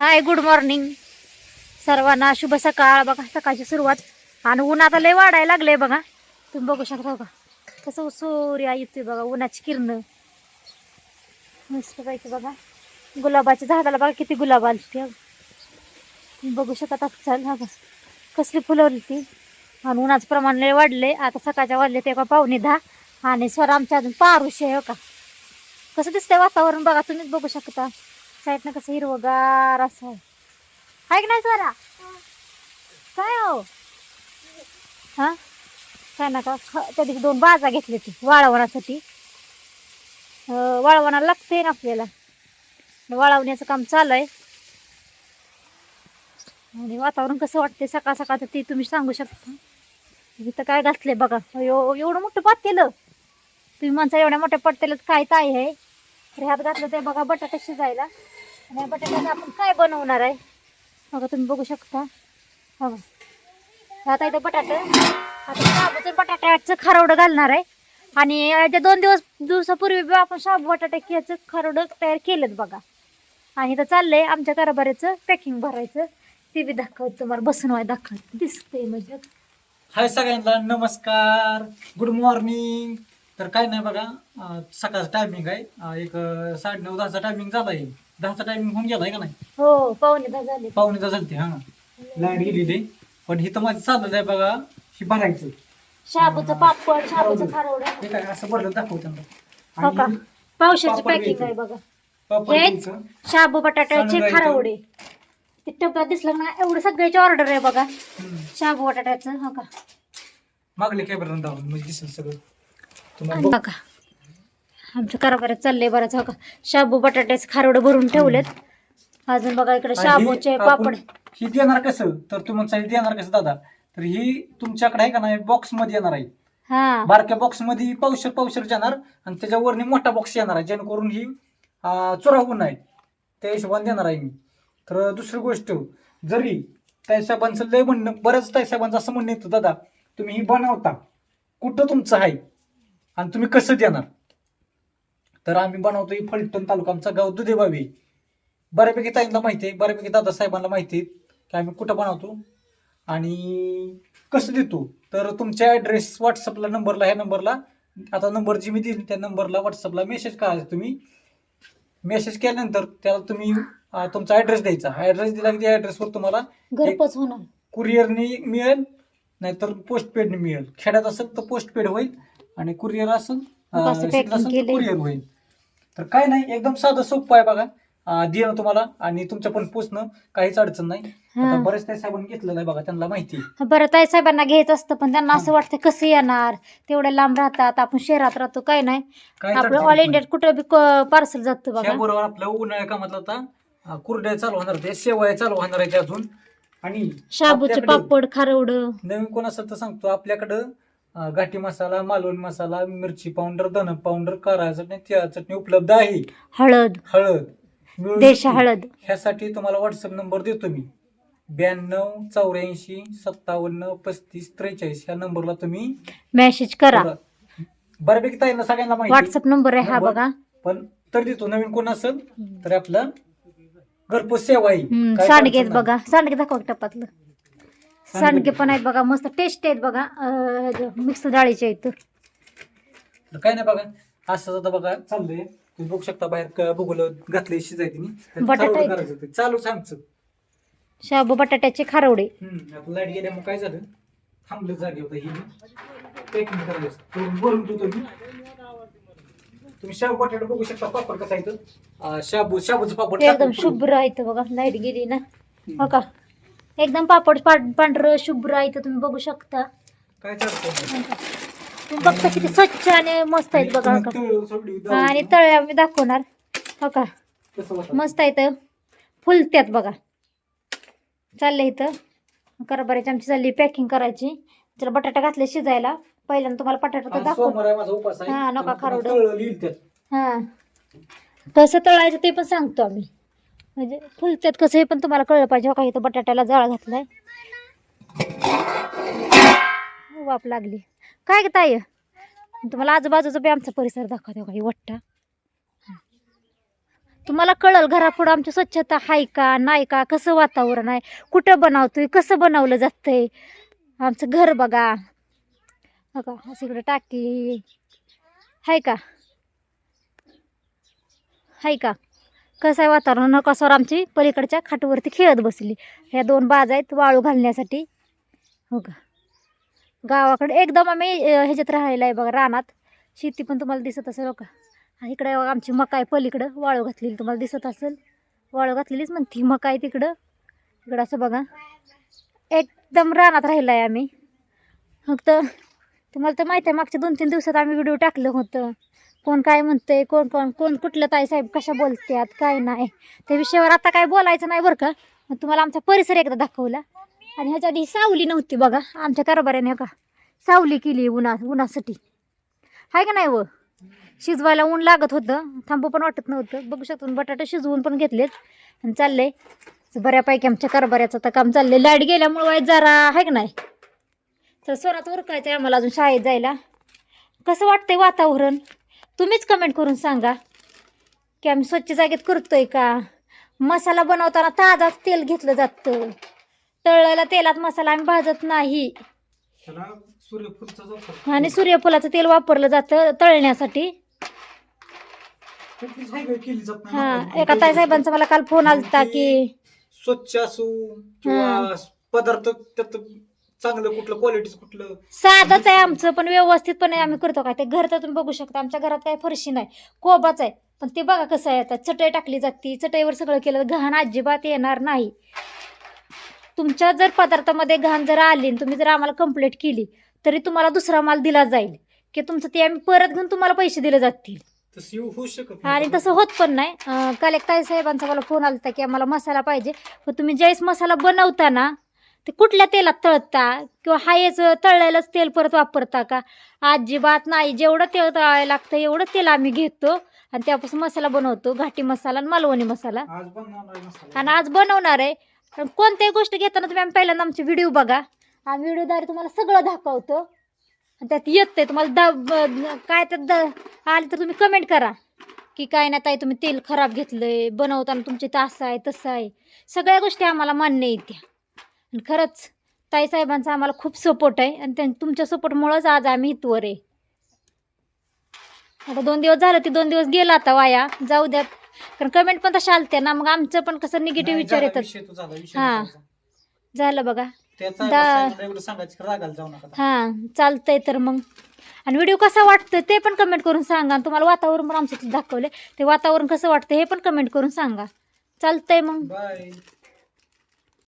Hi good morning सर्वांना शुभ सकाळ. बघा सकाळची सुरुवात. आणि ऊन आता लय वाढायला लागले बघा. तुम्ही बघू शकता बघा. कसं सूर्य येतोय बघा उन्हाची किरण. मस्त पाहिजे बघा. गुलाबाच्या झाडाला बघा किती गुलाब आली ते तुम्ही बघू शकता चाल हा बघा. कसली फुलवली ती आणि उन्हाचं प्रमाण लय वाढले आता सकाळच्या वाढले ते का पाहुणे दहा. आणि स्वर आमच्या अजून पारुशे आहे हो का. कसं दिसतंय वातावरण बघा तुम्हीच बघू शकता. साईडनं कसं हिरवगार असं आहे. आहे की नाही जरा काय हो? हा? काय नका ख त्या दिवशी दोन बाजा घेतले ती वाळवण्यासाठी वाळवणा लागते ना आपल्याला. वाळवण्याचं काम चालू आहे. आणि वातावरण कसं वाटते सकाळ सकाळचं ते तुम्ही सांगू शकता. इथं काय घातलंय बघा. एवढं मोठं पात केलं. तुम्ही माणसा एवढ्या मोठ्या पट्ट्याला काय ताई आहे? ह्यात घातलं ते बघा बटाटा शिजायला. आणि या बटाट्याचं आपण काय बनवणार आहे? बघा तुम्ही बघू शकता. हो ह्यात आहे ते बटाटे. आता शाबूचं बटाट्याचं खारवडं घालणार आहे. आणि त्या दोन दिवस दिवसापूर्वी बी आपण शाबू बटाट्याचं खारवडं तयार केलं बघा. आणि इथं चाललंय आमच्या कारभाराचं पॅकिंग भरायचं. ते बी दाखवत तुम्हाला. बसून वाय दाखवत. दिसतंय म्हणजे हाय सगळ्यांना नमस्कार. गुड मॉर्निंग तर काय नाही बघा सकाळचं टायमिंग आहे. एक अं, साडेनऊ दहाचा टायमिंग झाला आहे दहाचा टायमिंग होऊन गेलाय का नाही? हो पाहुणे दहा झाले. पावणे दहा झालते हा. लाइट गेलेली. पण इथं माझं चाललं आहे बघा ही भरायचं. शाबूचं पापड शाबूचं खारवडं. हे काय असं भरलं हो का? आणि पावसाची पापड पॅकिंग. आहे बघा. पापड हे घ्यायचं. शाबू बटाट्याचे. खारवडे. ते दिसलं ना एवढं सगळ्याची ऑर्डर आहे बघा. हम्म. शाबू बटाट्याचं हो का? मागले दाखवून म्हणजे दिसेल सगळं. तुम्हाला आणि बघा. कारभारात चाललंय बरंच हो का? शाबू बटाट्याचे खारवडे भरून ठेवलेत. अजून बघा इकडे शाबूचे पापड. ही देणार कसं? तर तुम्ही म्हणता ही देणार कसं दादा? तर ही तुमच्याकडे आहे का नाही? बॉक्समध्ये येणार आहे. हा. बारक्या बॉक्समध्ये पावशर पावशर जाणार आणि त्याच्यावरनी मोठा बॉक्स येणार आहे जेणेकरून ही अं, चुरावून नाही त्या हिशोबाने देणार आहे मी. तर दुसरी गोष्ट जरी ताईसाहेबांचं लय म्हणणं बऱ्याच ताईसाहेबांचं असं म्हणणं येतं दादा. तुम्ही ही बनवता. कुठं तुमचं आहे? आणि तुम्ही कसं देणार? तर आम्ही बनवतो ही फलटण तालुका आमचा गाव दुधेबावी बऱ्यापैकी ताईंना माहिती आहे बऱ्यापैकी दादासाहेबांना माहिती आहे की आम्ही कुठं बनवतो आणि कसं देतो. तर तुमच्या ॲड्रेस व्हॉट्सअपला नंबरला ह्या नंबरला आता नंबर जी मी दिली त्या नंबरला व्हॉट्सअपला मेसेज करायचा तुम्ही. मेसेज केल्यानंतर त्याला तुम्ही तुमचा ॲड्रेस द्यायचा. ॲड्रेस दिला की त्या ॲड्रेसवर तुम्हाला घरपोच होणार. कुरिअरनी मिळेल नाहीतर पोस्ट पेडने मिळेल. खेड्यात असेल तर पोस्ट पेड होईल. आणि कुरिअर असेल असं packing केलंय. कुरिअर होईल तर काय नाही एकदम साधं सोपं आहे बघा अं, देणं तुम्हाला आणि तुमच्या पण पोचणं काहीच अडचण नाही हा. आता बरेच त्या साहेबांनी घेतलेलं आहे बघा त्यांना माहिती आहे. बरं ताई साहेबांना घ्यायचं असतं पण त्यांना असं वाटतं कसं येणार तेवढे लांब राहतात आपण शहरात राहतो काय नाही काहीच आपलं अडचण ऑल नाही. इंडिया कुठं बी पार्सल जातं बघा त्याबरोबर आपलं उन्हाळ्या कामातलं आता अं, कुरड्या चालू होणार ते शेवया चालू होणार आहे अजून आणि शाबूचे आपल्याकडे पापड खारवडं नवीन कोण असेल तर सांगतो आपल्याकडं घाटी मसाला मालवण मसाला मिरची पावडर धन पावडर कारा चटणी तिळा चटणी उपलब्ध आहे. हळद. हळद. मिळून देश. हळद. ह्यासाठी तुम्हाला व्हॉट्सअप नंबर देतो मी. ब्याण्णव चौऱ्याऐंशी सत्तावन्न पस्तीस त्रेचाळीस ह्या नंबरला तुम्ही मेसेज करा. बरं. बऱ्यापैकी ताईंना सगळ्यांना माहिती. व्हॉट्सअप नंबर आहे हा नंबर. बघा. पण तर देतो नवीन कोण असेल तर आपलं घरपोच सेवा आहे. हम्म, काय सांडगे आहेत अडचण नाही. बघा. सांडगे दाखवा टपातलं. सांडगे पण आहेत बघा मस्त टेस्ट आहेत बघा. मिक्स डाळीचे आहेत. तर काय नाही बघा असं आता बघा चाललंय. तुम्ही बघू शकता बाहेर क- बघूलं घातले शिजायची बटाटा आहेत. करायचं ते. चालूच आहे आमचं शाबू बटाट्याचे खारवडे. हम्म, आता लाइट गेल्यामुळे काय झालं? थांबलं जागे होता ही पॅकिंग करायचं भरून ठेवतो मी. तुम्ही शाबू बटाटा बघू शकता पापड कसा आहे तो. अं, शाबू शाबूचं पापड एकदम टाकून शुभ्र आहेत बघा लाइट गेली ना. हो का? एकदम पापड पां- पांढरं शुभ्र आहे तुम्ही बघू शकता. काय तुम्ही बघता किती स्वच्छ आणि मस्त आहेत बघा का हा, आणि. तळ्या मी दाखवणार. हो का? मस्त आहेत फुलत्यात बघा. चाललंय इथं. करबारीची आमची चालली पॅकिंग करायची. त्याला बटाटा घातले शिजायला. पहिल्यांदा तुम्हाला बटाटा तर दाखव आहे आहे. हा, नका तर त्यात. हा. कसं तळायचं ते पण सांगतो आम्ही. म्हणजे फुलत्यात कसं हे पण तुम्हाला कळलं पाहिजे हो का इथं बटाट्याला जाळ घातलाय. हो, वाप लागली. काय ग ताई? तुम्हाला आजूबाजूचा बी आमचा परिसर दाखवतो काही वट्टा. तुम्हाला कळल घरापुढं आमची स्वच्छता आहे का नाही का कसं वातावरण आहे कुठं बनवतोय कसं बनवलं जातंय? आमचं घर बघा. बघा असं इकडं टाकी. आहे का? आहे का? कसं आहे वातावरण? नकासवर आमची पलीकडच्या खाटवरती खेळत बसली. ह्या दोन बाज आहेत वाळू घालण्यासाठी. हो का? गावाकडे एकदम आम्ही ह्याच्यात राहिलेलं आहे बघा रानात. शेती पण तुम्हाला दिसत असेल हो का? आणि इकडे आमची मका आहे पलीकडं. वाळू घातलेली तुम्हाला दिसत असेल. वाळू घातलेलीच म्हणती मका आहे तिकडं. इकडं असं बघा. एकदम रानात राहिला आहे आम्ही. फक्त तुम्हाला तर माहीत आहे मागच्या दोन तीन दिवसात आम्ही व्हिडिओ टाकलं होतं. कोण काय म्हणतंय कोण कोण कोण कुठलं ताई साहेब कशा बोलतात काय नाही. त्या विषयावर आता काय बोलायचं नाही बरं का. मग तुम्हाला आमचा परिसर एकदा दाखवला. आणि ह्याच्या आधी सावली नव्हती बघा आमच्या कारभाऱ्याने का सावली केली उन्हा उन्हासाठी. आहे का नाही व? शिजवायला ऊन लागत होतं थांबू पण वाटत नव्हतं. बघू शकतो बटाटे शिजवून पण घेतलेत आणि चाललंय. बऱ्यापैकी आमच्या कारभाऱ्याचं आता काम चाललंय. लाइट गेल्यामुळे वाईट जरा आहे का नाही? तर स्वरात उरकायचं आहे आम्हाला अजून शाळेत जायला. कसं वाटतंय वातावरण? तुम्हीच कमेंट करून सांगा. की आम्ही स्वच्छ जागेत करतोय का? मसाला बनवताना ताजाच तेल घेतलं जातं. तळलेल्या तेलात मसाला आम्ही भाजत नाही. आणि सूर्यफुलाचं तेल वापरलं जातं तळण्यासाठी. हा. एका ताई साहेबांचा मला काल फोन आलता की स्वच्छ असू किंवा पदार्थ त्यात चांगलं कुठलं क्वालिटीच कुठलं? साधंच आहे आमचं पण व्यवस्थितपणे आम्ही करतो का ते घर तर तुम्ही बघू शकता आमच्या घरात काही फरशी नाही. कोबाच आहे. पण ते बघा कसं आहे आता चटई टाकली जाते चटईवर सगळं केलं घाण अजिबात येणार नाही. तुमच्या जर पदार्थामध्ये घाण जर आली आणि तुम्ही जर आम्हाला कंप्लेंट केली तरी तुम्हाला दुसरा माल दिला जाईल. की तुमचं ते आम्ही परत घेऊन तुम्हाला पैसे दिले जातील. तसं येऊ होऊ शकत आणि तसं होत पण नाही. अं, काल एक ताई साहेबांचा मला फोन आला होता की आम्हाला मसाला पाहिजे. पण तुम्ही ज्यावेळेस मसाला बनवता ना ते कुठल्या तेलात तळता? किंवा हायच तळलेलंच तेल परत वापरता का? अजिबात नाही. जेवढं तेल तळायला लागतं एवढं तेल आम्ही घेतो आणि त्यापासून मसाला बनवतो. घाटी मसाला आणि मालवणी मसाला. आहे. आणि आज बनवणार आहे. पण कोणत्याही गोष्ट घेताना तुम्ही आम्ही पहिल्यांदा आमचे व्हिडिओ बघा. आम्ही व्हिडिओद्वारे तुम्हाला सगळं दाखवतो. आणि त्यात येतंय तुम्हाला दा काय त्यात द- आले तर तुम्ही कमेंट करा. की काय नाही ताई तुम्ही तेल खराब घेतलंय. बनवताना तुमचे असं आहे तसं आहे. सगळ्या गोष्टी आम्हाला मान्य येत्या आणि खरंच ताई साहेबांचा आम्हाला खूप सपोर्ट आहे आणि त्यां तुमच्या सपोर्टमुळंच आज आम्ही इथवर आहे. आता दोन दिवस झालं ते दोन दिवस गेला आता वाया. जाऊ द्यात. कारण कमेंट पण तशा आलत्या ना. मग आमचं पण कसं निगेटिव्ह विचार येतात. हा. झालं बघा. हां चालतंय तर मग. आणि व्हिडिओ कसा वाटतोय ते पण कमेंट करून सांगा. आणि तुम्हाला वातावरण पण आमच्या दाखवले ते वातावरण कसं वाटतं हे पण कमेंट करून सांगा. चालतंय मग. बाय